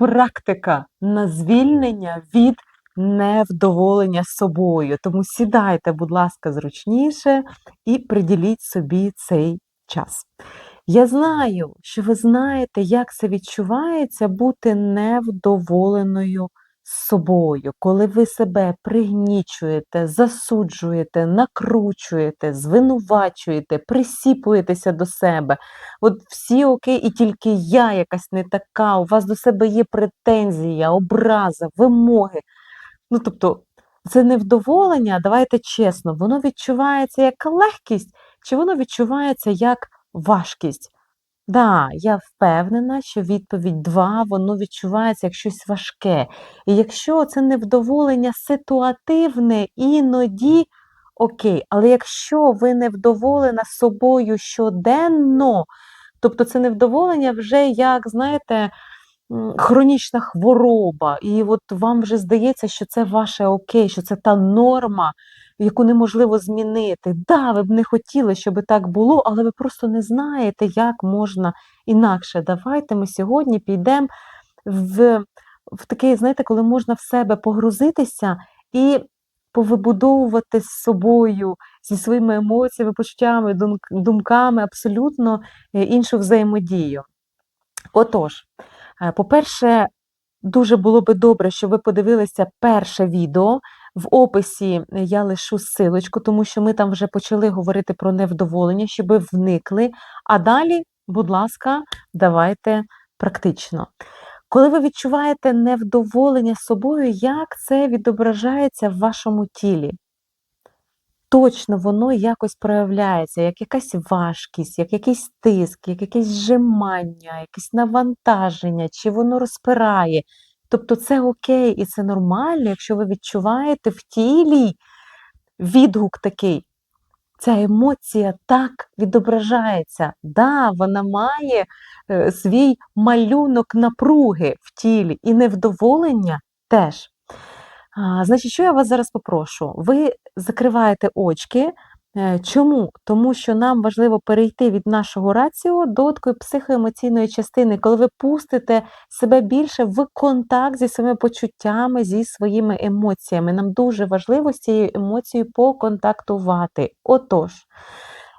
практика на звільнення від невдоволення собою. Тому сідайте, будь ласка, зручніше і приділіть собі цей час. Я знаю, що ви знаєте, як це відчувається бути невдоволеною собою, коли ви себе пригнічуєте, засуджуєте, накручуєте, звинувачуєте, присіпуєтеся до себе. От всі окей, і тільки я якась не така, у вас до себе є претензія, образа, вимоги. Ну, тобто, це невдоволення, давайте чесно, воно відчувається як легкість, чи воно відчувається як важкість? Да, я впевнена, що відповідь 2, воно відчувається як щось важке. І якщо це невдоволення ситуативне, іноді окей, але якщо ви невдоволена собою щоденно, тобто це невдоволення вже як, знаєте, хронічна хвороба, і от вам вже здається, що це ваше окей, що це та норма, яку неможливо змінити. Да, ви б не хотіли, щоб так було, але ви просто не знаєте, як можна інакше. Давайте ми сьогодні підемо в, в такий, знаєте, коли можна в себе погрузитися і повибудовувати з собою, зі своїми емоціями, почуттями, думками абсолютно е, іншу взаємодію. Отож, е, по-перше, дуже було би добре, щоб ви подивилися перше відео. В описі я лишу силочку, тому що ми там вже почали говорити про невдоволення, щоб ви вникли. А далі, будь ласка, давайте практично. Коли ви відчуваєте невдоволення собою, як це відображається в вашому тілі? Точно воно якось проявляється, як якась важкість, як якийсь тиск, як якесь зжимання, якесь навантаження, чи воно розпирає. Тобто це окей і це нормально, якщо ви відчуваєте в тілі відгук такий. Ця емоція так відображається. Да, вона має е, свій малюнок напруги в тілі і невдоволення теж. А, Значить, що я вас зараз попрошу? Ви закриваєте очки, чому? Тому що нам важливо перейти від нашого раціо до такої психоемоційної частини, коли ви пустите себе більше в контакт зі своїми почуттями, зі своїми емоціями. Нам дуже важливо з цією емоцією поконтактувати. Отож,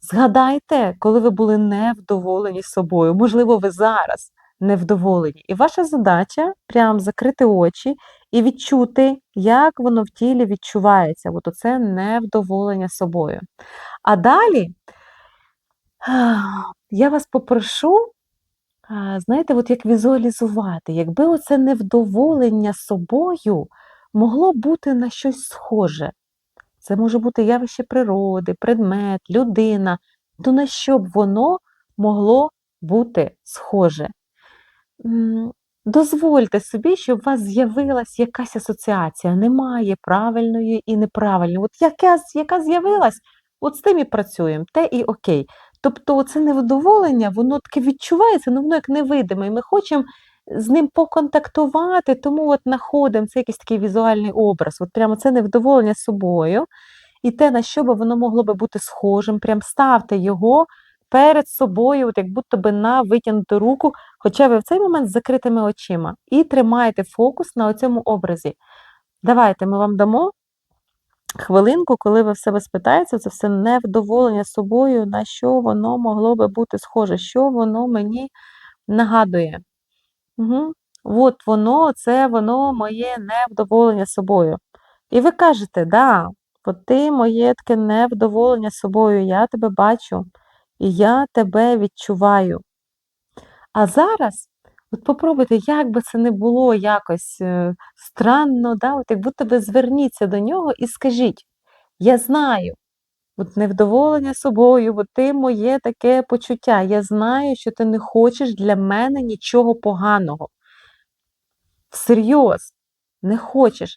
згадайте, коли ви були невдоволені собою, можливо, ви зараз невдоволені. І ваша задача прям закрити очі і відчути, як воно в тілі відчувається. От оце невдоволення собою. А далі я вас попрошу, знаєте, от як візуалізувати, якби оце невдоволення собою могло бути на щось схоже. Це може бути явище природи, предмет, людина, то на що б воно могло бути схоже? Дозвольте собі, щоб у вас з'явилась якась асоціація. Немає правильної і неправильної. От яка яка з'явилась, от з тим і працюємо, те і окей. Тобто це невдоволення, воно таке відчувається, ну воно як невидиме. І ми хочемо з ним поконтактувати, тому от знаходимо це якийсь такий візуальний образ. От прямо це невдоволення собою. І те, на що би воно могло би бути схожим, прям ставте його перед собою, от як будто би на витягнуту руку, хоча ви в цей момент з закритими очима. І тримаєте фокус на цьому образі. Давайте ми вам дамо хвилинку, коли ви в себе спитаєте, це все невдоволення собою, на що воно могло би бути схоже, що воно мені нагадує. Угу. От воно, це воно моє невдоволення собою. І ви кажете, да, от ти моє таке невдоволення собою, я тебе бачу і я тебе відчуваю. А зараз, от попробуйте, як би це не було якось е, странно, да? от як будто зверніться до нього і скажіть: я знаю, от невдоволення собою, от ти моє таке почуття. Я знаю, що ти не хочеш для мене нічого поганого. Всерйоз, не хочеш.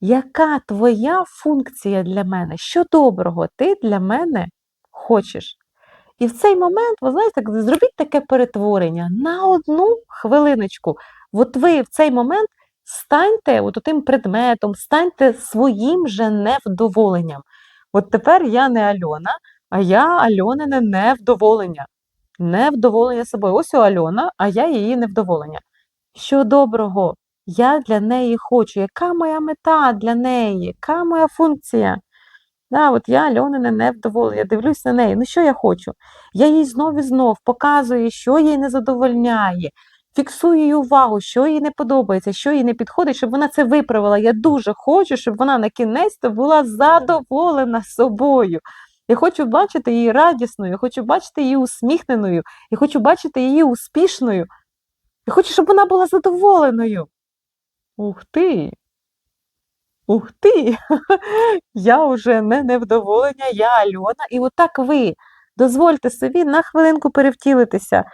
Яка твоя функція для мене? Що доброго ти для мене хочеш? І в цей момент, ви знаєте, зробіть таке перетворення на одну хвилиночку. От ви в цей момент станьте от тим предметом, станьте своїм же невдоволенням. От тепер я не Альона, а я Альонине невдоволення. Невдоволення собою. Ось у Альона, а я її невдоволення. що доброго я для неї хочу, яка моя мета для неї, яка моя функція. Да, от я Альонине невдоволена, я дивлюсь на неї. Ну що я хочу? Я їй знов і знов показую, що їй не задовольняє, фіксую її увагу, що їй не подобається, що їй не підходить, щоб вона це виправила. Я дуже хочу, щоб вона на кінець була задоволена собою. Я хочу бачити її радісною, я хочу бачити її усміхненою, я хочу бачити її успішною. Я хочу, щоб вона була задоволеною. Ух ти! Ух ти! Я вже не невдоволення, я Альона. І отак ви дозвольте собі на хвилинку перевтілитися.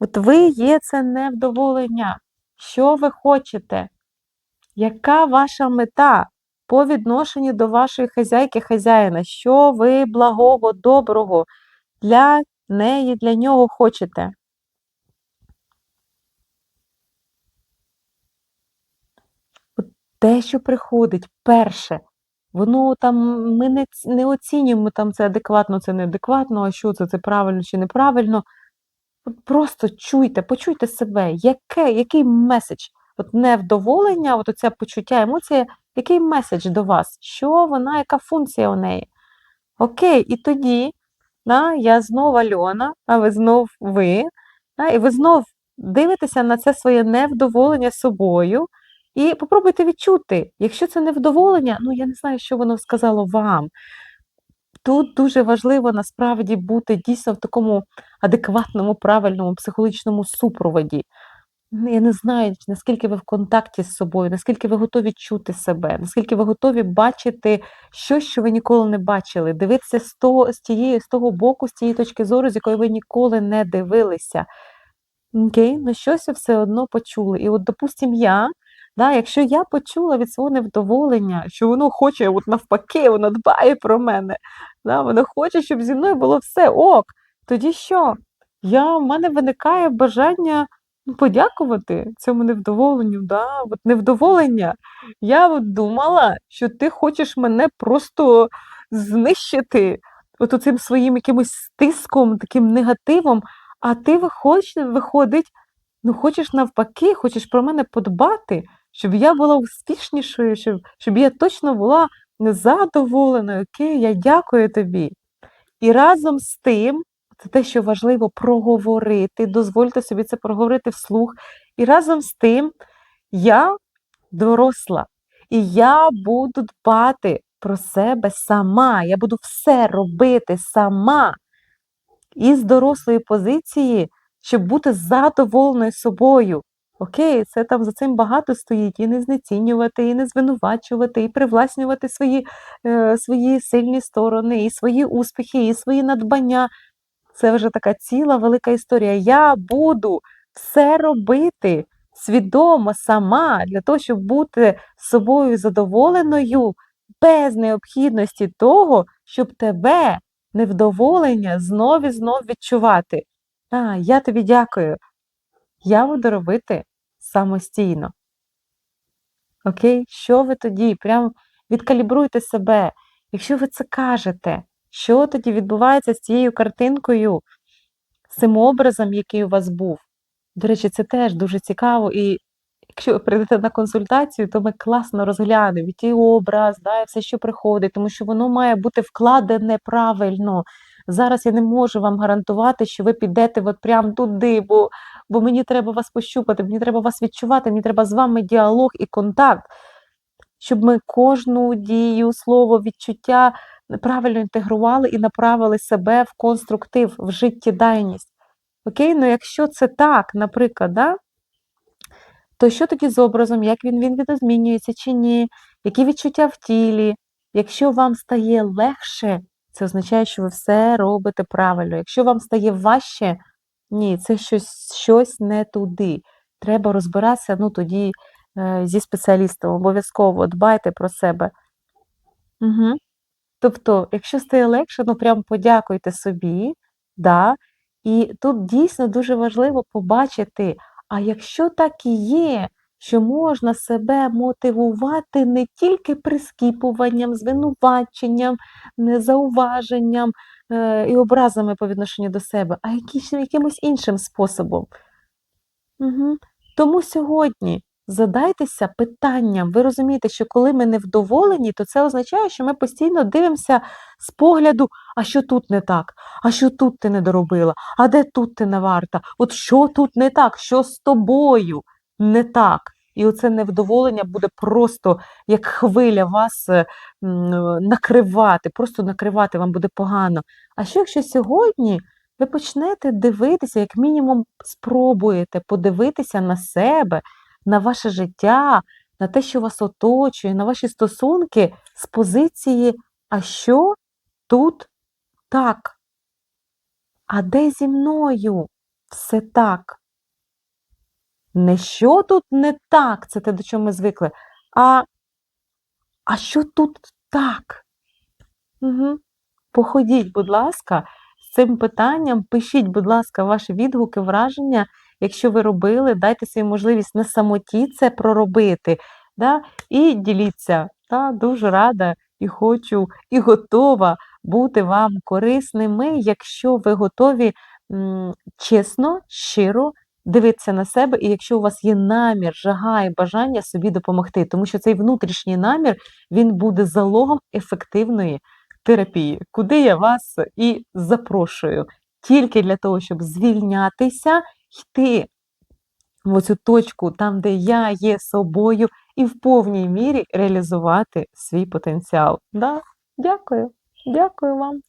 От ви є це невдоволення. Що ви хочете? Яка ваша мета по відношенню до вашої хазяйки хазяїна? Що ви благого, доброго для неї, для нього хочете? Те, що приходить, перше, воно там ми не не оцінюємо там це адекватно, це неадекватно, а що це, це правильно чи неправильно. Просто чуйте, почуйте себе, яке, який меседж, от невдоволення, от оце почуття, емоція, який меседж до вас, що вона, яка функція у неї. Окей, і тоді да, я знов Альона, а ви знов ви, да, і ви знов дивитеся на це своє невдоволення собою. І попробуйте відчути, якщо це невдоволення, ну я не знаю, що воно сказало вам. Тут дуже важливо насправді бути дійсно в такому адекватному, правильному психологічному супроводі. Ну, я не знаю, наскільки ви в контакті з собою, наскільки ви готові чути себе, наскільки ви готові бачити щось, що ви ніколи не бачили, дивитися з того, з тієї, з того боку, з тієї точки зору, з якої ви ніколи не дивилися. Окей, ну щось ви все одно почули. І от, допустим, я Да, Якщо я почула від свого невдоволення, що воно хоче, от навпаки, воно дбає про мене, да, воно хоче, щоб зі мною було все ок, тоді що? Я, В мене виникає бажання ну, подякувати цьому невдоволенню. Да? От Невдоволення. Я от думала, що ти хочеш мене просто знищити от цим своїм якимось стиском, таким негативом, а ти виходиш, виходить, ну хочеш навпаки, хочеш про мене подбати щоб я була успішнішою, щоб щоб я точно була незадоволеною. Окей, я дякую тобі. І разом з тим, це те, що важливо проговорити, дозвольте собі це проговорити вслух. І разом з тим я доросла, і я буду дбати про себе сама. Я буду все робити сама із дорослої позиції, щоб бути задоволеною собою. Окей, це там за цим багато стоїть, і не знецінювати, і не звинувачувати, і привласнювати свої е, свої сильні сторони, і свої успіхи, і свої надбання. Це вже така ціла велика історія. Я буду все робити свідомо сама для того, щоб бути собою задоволеною, без необхідності того, щоб тебе невдоволення знов і знов відчувати. А, я тобі дякую. Я буду робити самостійно. Окей? Що ви тоді? Прям відкалібруйте себе. Якщо ви це кажете, що тоді відбувається з цією картинкою, з цим образом, який у вас був? До речі, це теж дуже цікаво. І якщо ви прийдете на консультацію, то ми класно розглянемо і ті образ, да, і все, що приходить, тому що воно має бути вкладене правильно. Зараз я не можу вам гарантувати, що ви підете от прямо туди, бо бо мені треба вас пощупати, мені треба вас відчувати, мені треба з вами діалог і контакт, щоб ми кожну дію, слово, відчуття правильно інтегрували і направили себе в конструктив, в життєдайність. Окей, ну якщо це так, наприклад, да, то що тоді з образом, як він він відозмінюється чи ні, які відчуття в тілі? Якщо вам стає легше, це означає, що ви все робите правильно. Якщо вам стає важче, ні, це щось щось не туди. Треба розбиратися, ну тоді е, зі спеціалістом. Обов'язково дбайте про себе. Угу. Тобто, якщо стає легше, ну прям подякуйте собі. да, І тут дійсно дуже важливо побачити, а якщо так і є, що можна себе мотивувати не тільки прискіпуванням, звинуваченням, зауваженням е, і образами по відношенню до себе, а якимось іншим способом. Угу. Тому сьогодні задайтеся питанням. Ви розумієте, що коли ми невдоволені, то це означає, що ми постійно дивимося з погляду, а що тут не так, а що тут ти не доробила, а де тут ти не варта, от що тут не так, що з тобою не так. І оце невдоволення буде просто як хвиля вас е, накривати, просто накривати вам буде погано. А що якщо сьогодні ви почнете дивитися, як мінімум спробуєте подивитися на себе, на ваше життя, на те, що вас оточує, на ваші стосунки з позиції, а що тут так? А де зі мною все так? Не що тут не так, це те, до чого ми звикли, а, а що тут так? Угу. Походіть, будь ласка, з цим питанням, пишіть, будь ласка, ваші відгуки, враження. Якщо ви робили, дайте собі можливість на самоті це проробити. Да? І діліться. Да? Дуже рада і хочу, і готова бути вам корисними, якщо ви готові м, чесно, щиро дивитися на себе, і якщо у вас є намір, жага і бажання собі допомогти, тому що цей внутрішній намір він буде залогом ефективної терапії, куди я вас і запрошую. Тільки для того, щоб звільнятися, йти в оцю точку, там, де я є собою, і в повній мірі реалізувати свій потенціал. Да? Дякую. Дякую вам.